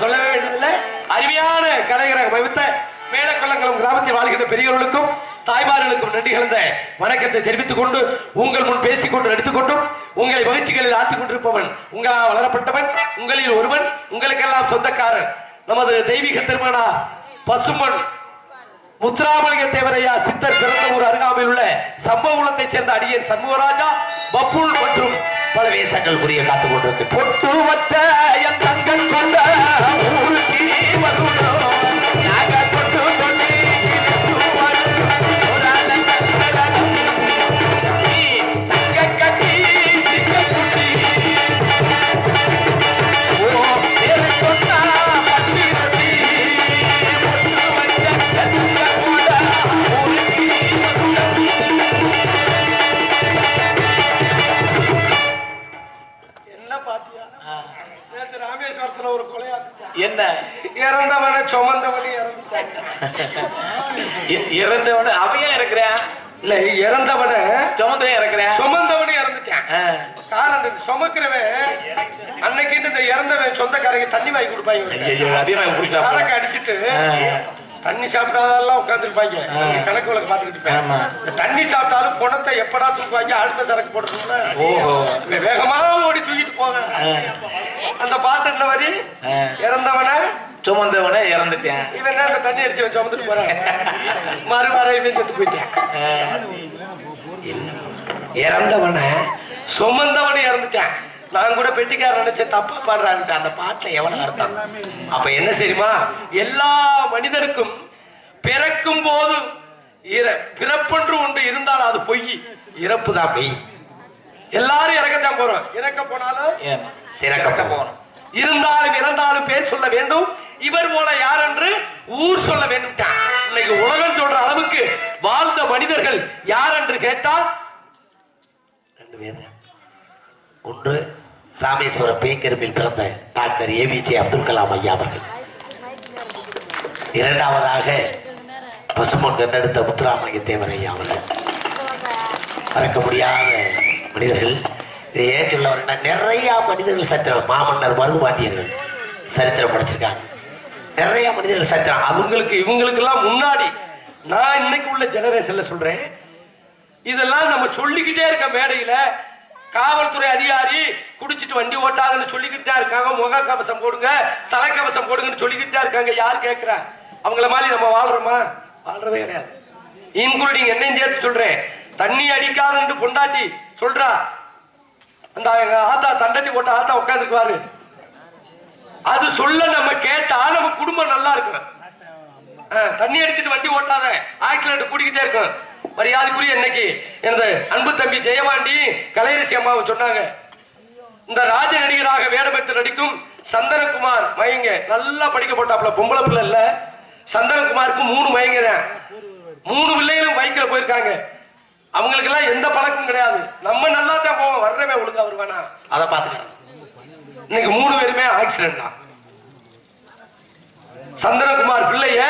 சொல்லவே வேண்டியதில்லை. அருமையான கலைஞரக வைத்த மேலக்கொள்ளங்களும் கிராமத்தில் வாழ்கின்ற பெரியவர்களுக்கும் தாய்மார்களுக்கும் நன்றி கலந்த வணக்கத்தை தெரிவித்துக் கொண்டு உங்கள் முன் பேசிக்கொண்டு நடித்துக்கொண்டும் உங்களை மகிழ்ச்சிகளில் ஆத்துக் கொண்டிருப்பவன் உங்களால் வளரப்பட்டவன் உங்களில் ஒருவன் உங்களுக்கெல்லாம் சொந்தக்காரன் நமது தெய்வீக திருமணா பசுமன் முத்துராமலிங்க தேவரையா சித்தர் பிறந்த ஊர் அருகாமையில் உள்ள சம்பவ சம்பவத்தைச் சேர்ந்த அடியன் சண்முகராஜா பப்புல் மற்றும் பல வேசங்கள் புரிய காத்துக் கொண்டிருக்கு ராமேஸ்வரத்துல ஒரு கொலையா என்ன? இறந்தவன சுமந்தவனி இறந்துட்டாங்க இறந்தவன அவையா இருக்கிறேன் இல்ல இறந்தவன சுமந்தையா இருக்கிறேன் சுமந்தவனி இறந்துட்டான். காரணம் சுமக்கிறவன் அன்னைக்கு இந்த இறந்தவன் சொந்தக்காரங்க தண்ணி வாங்கி கொடுப்பாங்க சரக்கு அடிச்சிட்டு தண்ணி சாப்பிட்டாலும் உட்காந்துருப்பாங்க கணக்கு வழக்கு பார்த்துக்கிட்டு தண்ணி சாப்பிட்டாலும் பணத்தை எப்படா தூக்குவாங்க? அடுத்த சரக்கு போட்டுருக்கோம்ல வேகமா ஓடி தூக்கிட்டு போங்க அந்த பாத்திர வரி ஆ. இறந்தவன? சுமந்தவன இறந்துட்டேன். இவன் என்ன தண்ணி அடிச்சு சுமந்துட்டு போறான்? மறுவார இவன் செத்து போயிட்டான். இறந்தவன சுமந்தவன இறந்துட்டான். நான் கூட பெட்டிக்கார நினைச்சேன் தப்பா பாடுறான்ட்டு அந்த பாட்டுல எவ்வளவு அர்த்தம்? அப்ப என்ன தெரியுமா? எல்லா மனிதனுக்கும் பிறக்கும் போது பிறப்பொன்று ஒன்று இருந்தால் அது பொய். இறப்பு தான் மெய். எல்லாரும் இறக்கத்தான் போறோம். இறக்க போனாலும்? சிறக்க போகணும். இருந்தாலும் இறந்தாலும் பேர் சொல்ல வேண்டும். இவர் போல யார் என்று ஊர் சொல்ல வேண்டும். இன்னைக்கு உலகம் சொல்ற அளவுக்கு வாழ்ந்த மனிதர்கள் யார் என்று கேட்டால்? ரெண்டு பேர். ஒன்று ராமேஸ்வரம் பேக்கரும்பில் பிறந்த டாக்டர் ஏபிஜே அப்துல் கலாம் ஐயா அவர்கள். இரண்டாவதாக பசுமன் கண்டெடுத்த முத்துராமலிங்க தேவர் ஐயா அவர்கள். மறக்க முடியாத மனிதர்கள். இது ஏன் சொல்ல வரேன்னா நிறைய மனிதர்கள் சரித்திரம் மாமன்னர் மருதுபாண்டியர்கள் சரித்திரம் படிச்சிருக்காங்க. நிறைய மனிதர்கள் சரித்திரம். அவங்களுக்கு இவங்களுக்கெல்லாம் முன்னாடி நான் இன்னைக்கு உள்ள ஜெனரேஷன்ல சொல்றேன். இதெல்லாம் நம்ம சொல்லிக்கிட்டே இருக்க மேடையில காவல்துறை அதிகாரி குடிச்சிட்டு வண்டி ஓட்டாதுன்னு சொல்லிக்கிட்டே இருக்காங்க. முக கவசம் போடுங்க தலைக்கவசம் போடுங்கன்னு சொல்லிக்கிட்டே இருக்காங்க. யார் கேட்கிறா அவங்கள மாதிரி நம்ம வாழ்றோமா? வாழ்றதே கிடையாது. இன்க்ளூடிங் என்னையும் சேர்த்து சொல்றேன். தண்ணி அடிக்காதுன்னு பொண்டாட்டி சொல்றா. அந்த ஆத்தா தண்டட்டி போட்ட ஆத்தா உட்காந்துக்குவாரு அது சொல்ல நம்ம கேட்டா நம்ம குடும்பம் நல்லா இருக்கும். ஆ, தண்ணி அடிச்சுட்டு வண்டி ஓட்டாத ஆக்சிடென்ட் கூடிக்கிட்டே இருக்கும். மரியாதைக்குரிய இன்னைக்கு எனது அன்பு தம்பி ஜெயவாண்டி கலையரசி அம்மாவும் சொன்னாங்க. இந்த ராஜ நடிகராக வேடமெடுத்து நடிக்கும் சந்தனகுமார் மயங்க நல்லா படிக்கப்பட்டாப்புல பொம்பளை பிள்ளை இல்ல. சந்தனகுமாருக்கு மூணு மயங்க மூணு பிள்ளைகளும் பைக்கில் போயிருக்காங்க. அவங்களுக்கு எல்லாம் எந்த பழக்கம் கிடையாது. நம்ம நல்லா தான் போவோம். வர்றவே ஒழுங்கா வருவானா? அதை பாத்துக்கலாம் இன்னைக்கு மூணு பேருமே ஆக்சிடென்ட் தான். சந்திரகுமார் பிள்ளைய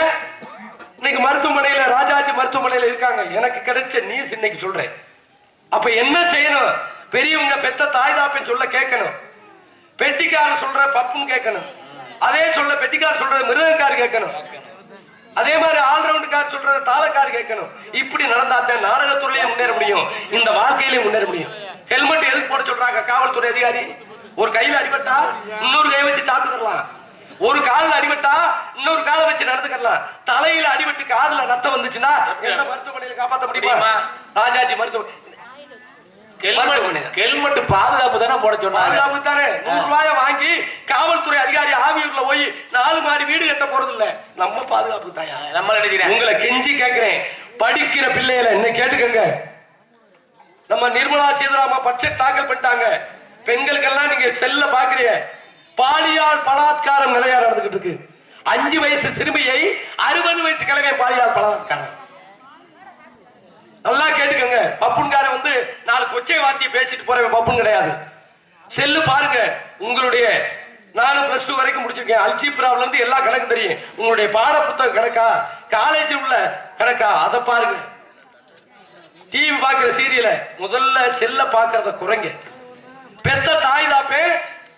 இன்னைக்கு மருத்துவமனையில ராஜாஜி மருத்துவமனையில இருக்காங்க. எனக்கு கிடைச்ச நியூஸ் இன்னைக்கு சொல்றேன். அப்ப என்ன செய்யணும்? பெரியவங்க பெத்த தாய் தாப்பன் சொல்ல கேட்கணும். பெட்டிக்கார சொல்ற பப்புன்னு கேட்கணும். அதே சொல்ல பெட்டிக்கார சொல்ற மிருகக்கார் கேட்கணும். அதே மாதிரி ஆல்ரவுண்டுக்கார் சொல்றத தாளக்கார் கேட்கணும். இப்படி நடந்தாத்தான் நாடகத்துறையிலே முன்னேற முடியும். இந்த வாழ்க்கையிலே முன்னேற முடியும். ஹெல்மெட் எதுக்கு போட சொல்றாங்க? காவல்துறை அதிகாரி. ஒரு கையில அடிபட்டா இன்னொரு கை வச்சு சாப்பிட்டுக்கலாம். ஒரு காலில் அடிபட்டா இன்னொரு காலை வச்சு நடந்துக்கலாம். தலையில அடிபட்டு காதுல ரத்தம் வந்துச்சுன்னா எந்த மருத்துவமனையில காப்பாத்த முடியுமா? ராஜாஜி மருத்துவமனை. ஹெல்மெட் பாதுகாப்பு தானே போட சொன்னாங்க. பாதுகாப்பு தானே. நூறு ரூபாய வாங்கி காவல்துறை அதிகாரி ஆவியூர்ல போய் நாலு மாடி வீடு கட்ட போறது இல்ல நம்ம பாதுகாப்பு தாயா நம்ம நினைக்கிறேன். உங்களை கெஞ்சி கேக்குறேன் படிக்கிற பிள்ளைகளை என்ன கேட்டுக்கங்க. நம்ம நிர்மலா சீதாராமா பட்ஜெட் தாக்கல் பண்ணிட்டாங்க. பெண்களுக்கெல்லாம் நீங்க செல்ல பாக்குறீங்க. பாலியால் பலாத்காரம் நிலையா நடந்துகிட்டு இருக்கு. அஞ்சு வயசு சிறுமியை அறுபது வயசு கிழமை பாலியால் பலாத்காரம். நல்லா கேட்டுக்கோங்க. பப்புன்கார வந்து நாலு கொச்சை வார்த்தையை பேசிட்டு போறவன் பப்புன் கிடையாது. செல்லு பாருங்க உங்களுடைய நானும் பிளஸ் டூ வரைக்கும் முடிச்சிருக்கேன். அல்ஜிப்ராவில இருந்து எல்லா கணக்கும் தெரியும். உங்களுடைய பாட புத்தகம் கணக்கா? காலேஜ் உள்ள கணக்கா? அதை பாருங்க. டிவி பாக்குற சீரியல முதல்ல செல்ல பாக்குறத குறைங்க. பெத்த தாய் தாப்பே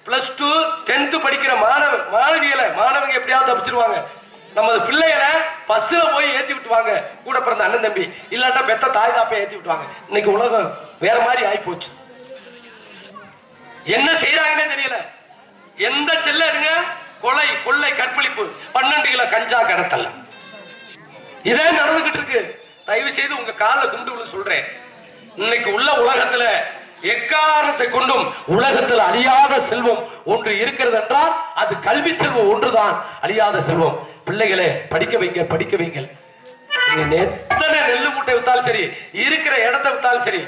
பிளஸ் டூ டென்த் படிக்கிற மாணவ மாணவியலை மாணவங்க எப்படியாவது தப்பிச்சிருவாங்க. நமது பிள்ளைகளை பஸ்ஸில் போய் ஏத்தி விட்டுவாங்க. கூட பிறந்த அண்ணன் தம்பி. இல்லாட்டா பெத்த தாய் தாப்பை ஏத்தி விட்டுவாங்க. இன்னைக்கு உலகம் வேற மாதிரி ஆகி போச்சு என்ன செய்யறாங்கன்னே தெரியல. எந்த செல்ல எடுங்க? கொலை கொள்ளை கற்பழிப்பு. பன்னெண்டு கிலோ கஞ்சா கடத்தல். இதே நடந்துகிட்டு இருக்கு. தயவு செய்து உங்க காலை துண்டு விழு சொல்றேன். இன்னைக்கு உள்ள உலகத்துல எக்காரணத்தை கொண்டும் உலகத்தில் அழியாத செல்வம் ஒன்று இருக்கிறது என்றால் அது கல்வி செல்வம் ஒன்றுதான். அழியாத செல்வம். பிள்ளைகளே படிக்க வைங்க படிக்க வைங்க. எத்தனை நெல்லு மூட்டை வித்தாலும் சரி இருக்கிற இடத்தை வித்தாலும் சரி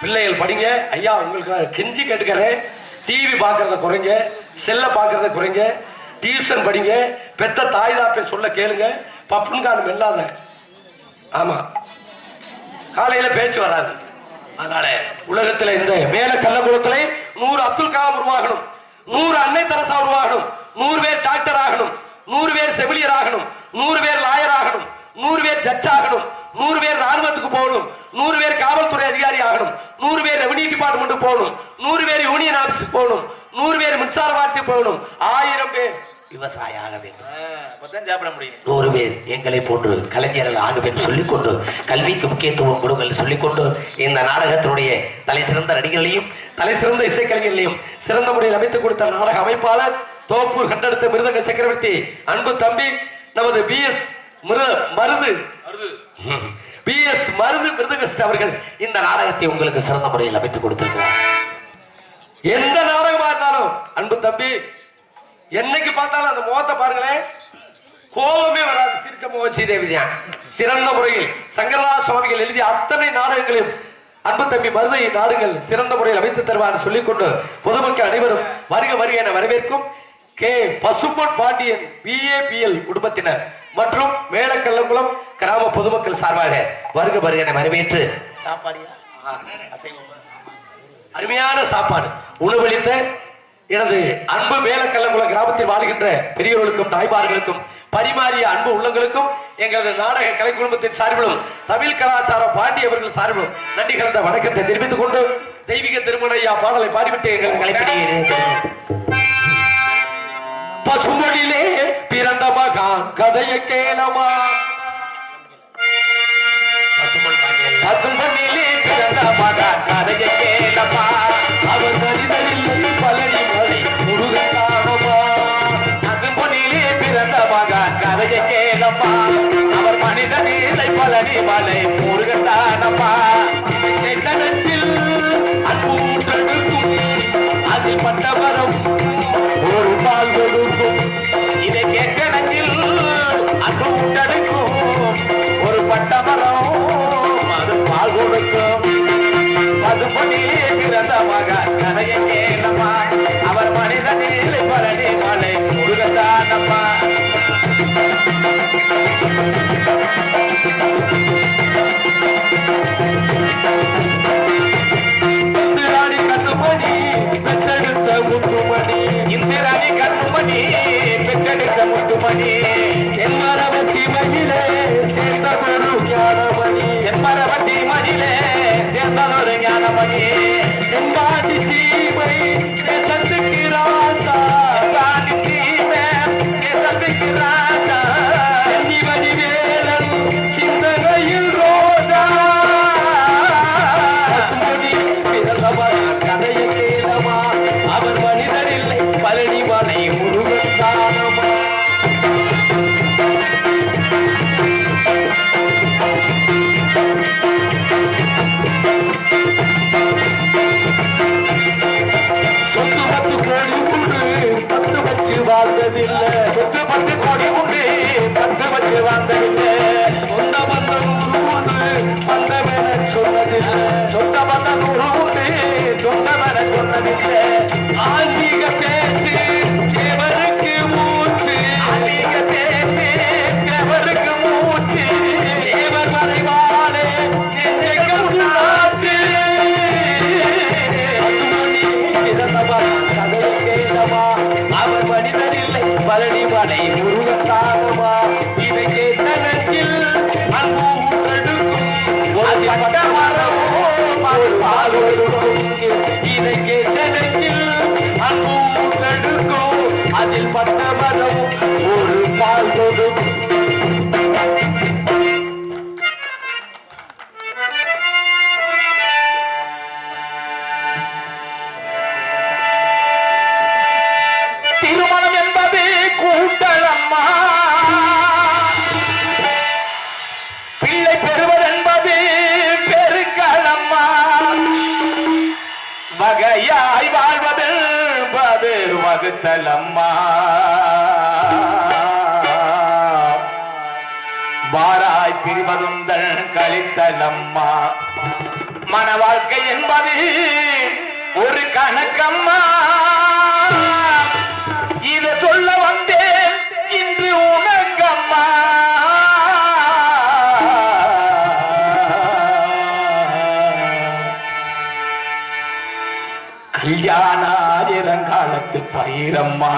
பிள்ளைகள் படிங்க. ஐயா உங்களுக்கு கெஞ்சி கேட்டுக்கிறேன். டிவி பார்க்கறத குறைங்க செல்ல பார்க்கறத குறைங்க டியூஷன் படிங்க பெத்த தாய் தாப்பை சொல்ல கேளுங்க பப்புன்காலம் இல்லாத. ஆமா. காலையில பேச்சு வராது. அதனால உலகத்துல இந்த மேல கள்ளக்குளத்துல நூறு அப்துல் கலாம் உருவாகணும். நூறு அன்னை தரசா உருவாகணும். நூறு பேர் டாக்டர் ஆகணும். நூறு பேர் செவிலியர் ஆகணும். நூறு பேர் லாயர் ஆகணும். நூறு பேர் ஜட்ஜ் ஆகணும். நூறு பேர் ராணுவத்துக்கு போகணும். நூறு பேர் காவல்துறை அதிகாரி ஆகணும். நூறு பேர் ரெவன்யூ டிபார்ட்மெண்ட் போகணும். நூறு பேர் யூனியன் ஆபீஸுக்கு போகணும். நூறு பேர் மின்சார வார்த்தை போகணும். ஆயிரம் பேர். விவசாயி ஆக வேண்டும் சாப்பிட முடியும். நூறு பேர் எங்களை போன்று கலைஞர்கள் ஆக வேண்டும் சொல்லிக்கொண்டு கல்விக்கு முக்கியத்துவம் கொடுங்கள் சொல்லிக்கொண்டு இந்த நாடகத்தினுடைய தலை சிறந்த நடிகர்களையும் தலை சிறந்த இசைக்கலைஞர்களையும் சிறந்த முறையில் அமைத்துக் கொடுத்த நாடக அமைப்பாளர் தோப்பூர் கண்டெடுத்த மிருதங்க சக்கரவர்த்தி அன்பு தம்பி நமது P S Marudhu. P S Marudhu மிருதங்கஸ்ட் அவர்கள் இந்த நாடகத்தை உங்களுக்கு சிறந்த முறையில் அமைத்துக் கொடுத்திருக்கிறார். எந்த நாடகமா இருந்தாலும் அன்பு தம்பி என்னைக்கு பார்த்தாலும் அந்த முகத்தை பாருங்களேன். கோபமே வராது. சிரிச்ச முகம் ஸ்ரீதேவி தான் சிறந்த முறையில் சங்கரதாஸ் சுவாமிகள் எழுதிய அத்தனை நாடகங்களையும் அன்பு தம்பி மருதை நாடுகள் சிறந்த முறையில் அமைத்து தருவார் சொல்லிக்கொண்டு பொதுமக்கள் அனைவரும் வருக வருக என வரவேற்கும் கே. பசும்பொன் பாண்டியன் பிஏபிஎல் குடும்பத்தினர் மற்றும் மேலக்கல்லங்குளம் கிராம பொதுமக்கள் சார்பாக வருக வருக என வரவேற்று அருமையான சாப்பாடு. உணவளித்த எனது அன்பு மேலக்கல்லங்குளம் கிராமத்தில் வாழ்கின்ற பெரியவர்களுக்கும் தாய்மார்களுக்கும் பரிமாறிய அன்பு உள்ளங்களுக்கும் எங்களது நாடக கலை குடும்பத்தின் சார்பிலும் தமிழ் கலாச்சார பாண்டி அவர்கள் சார்பிலும் நன்றி கலந்த வணக்கத்தை தெரிவித்துக் கொண்டு தெய்வீக திருமணையா பாடலை பாடிவிட்டு எங்களது கலைப்பணியை பசுமொழியிலே பிறந்த மகான் கதையை கேளமா? பசுமொழியிலே பிறந்த மகான் கதையை கேளமா? அவர் மனிதனில்லை மனிதனில்லை மலை இந்திராணி உருவத்தாருமா இதையே தனக்கில் அன்புக்கும் ஒரு பட்ட மரமோ ஒரு பாலொடுக்கும் இதையே தனக்கில் அன்புக்கும் அதில் பட்ட மரம் ஒரு பால் கொடுக்கும். வகுத்தலம்மா வாராய் பிரிவதுந்தன் கழித்தலம்மா மன வாழ்க்கை என்பது ஒரு கணக்கம்மா. பத்து பயிரம்மா.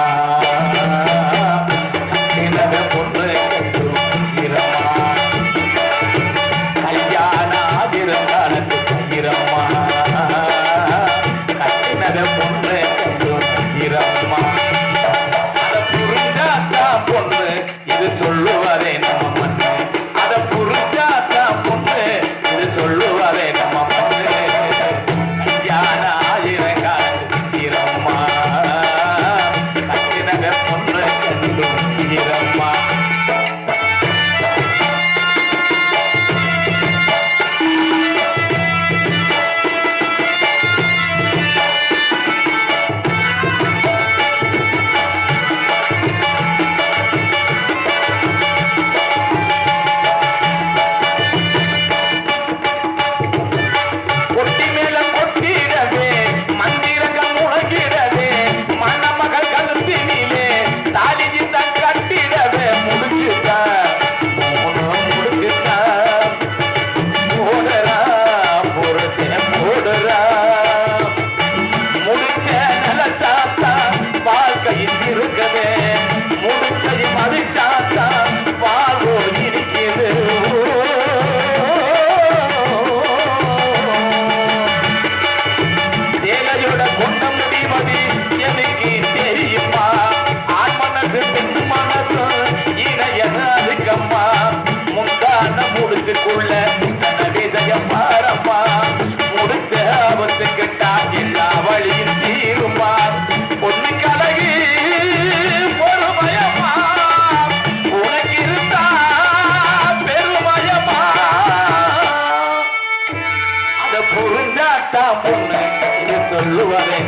பொண்ணு இது சொல்லுவதே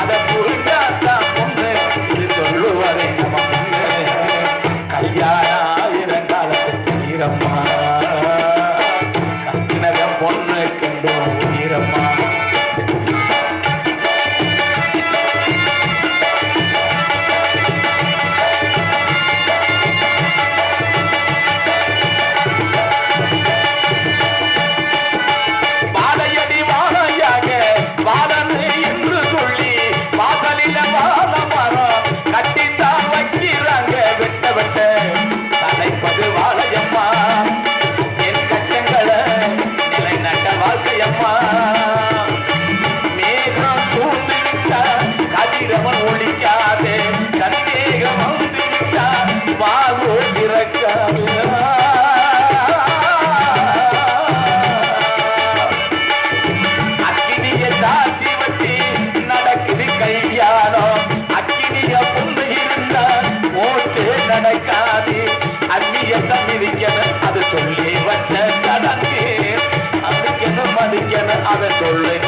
அத புரிஞ்சாத்தா பொண்ணு கல்யாணம் ஆயிரம் காலத்துக்கு haber problema.